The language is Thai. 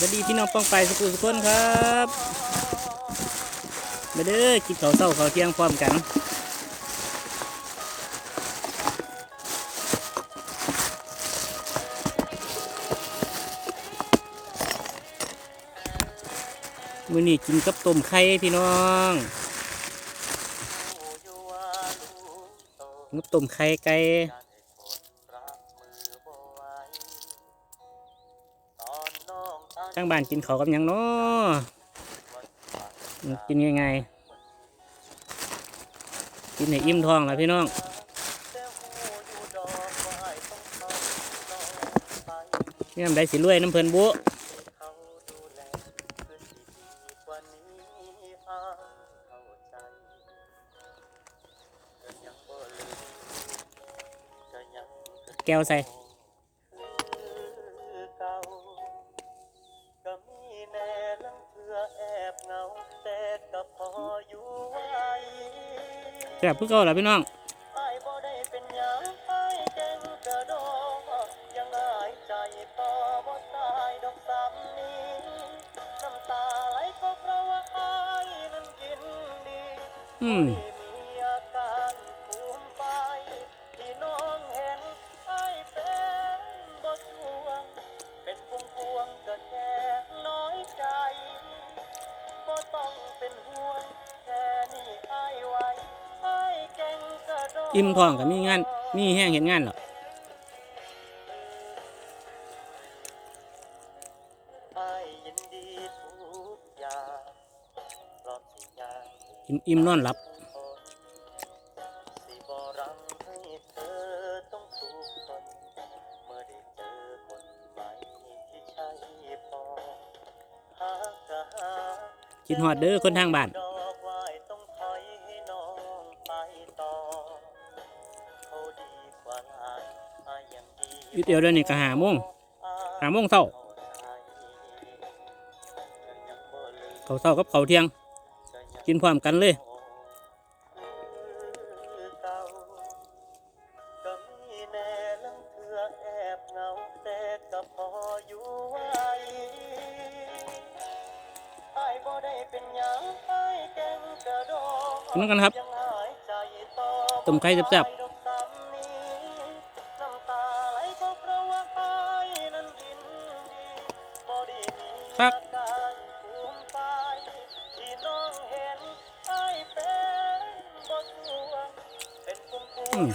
สวัสดีพี่น้องป้องไปสุขุสุขคนครับมาเด้อกินข้าวเช้าข้าวเที่ยงพร้อมกันมื้อนี้กินกับต้มไข่พี่น้องกับต้มไข่ไก่ ทางบ้านกินเขากับยังเนาะกินยังไงกินให้อิ่มท้องล่ะพี่น้องนี่ทำได้สิรวยน้ำเพลินบุแก้วใส่ แซ่บเพื่อเก่าล่ะพี่น้องอืม อิ่มท้องกับมีงาน มีแห้งเห็นงานหรอกอิ่มอิ่มนอนหลับคิดหอดเด้อคนทางบ้าน อายังดีอีกเดียวเดี๋ยวนี้ก็หาโมงหาโมงเช้าเข้าใจยังบ่ลืมเขาวเช้ากับเขาวเที่ยง กินพร้อมกันเลยก็มีแน่ลังเถือแอบเหงาแต่ก็พออยู่ไหวอ้ายบ่ได้เป็นหยังอ้ายแกงกระโดดกินกันครับยังหายใจต่อต้มไข่แซ่บ คักอืม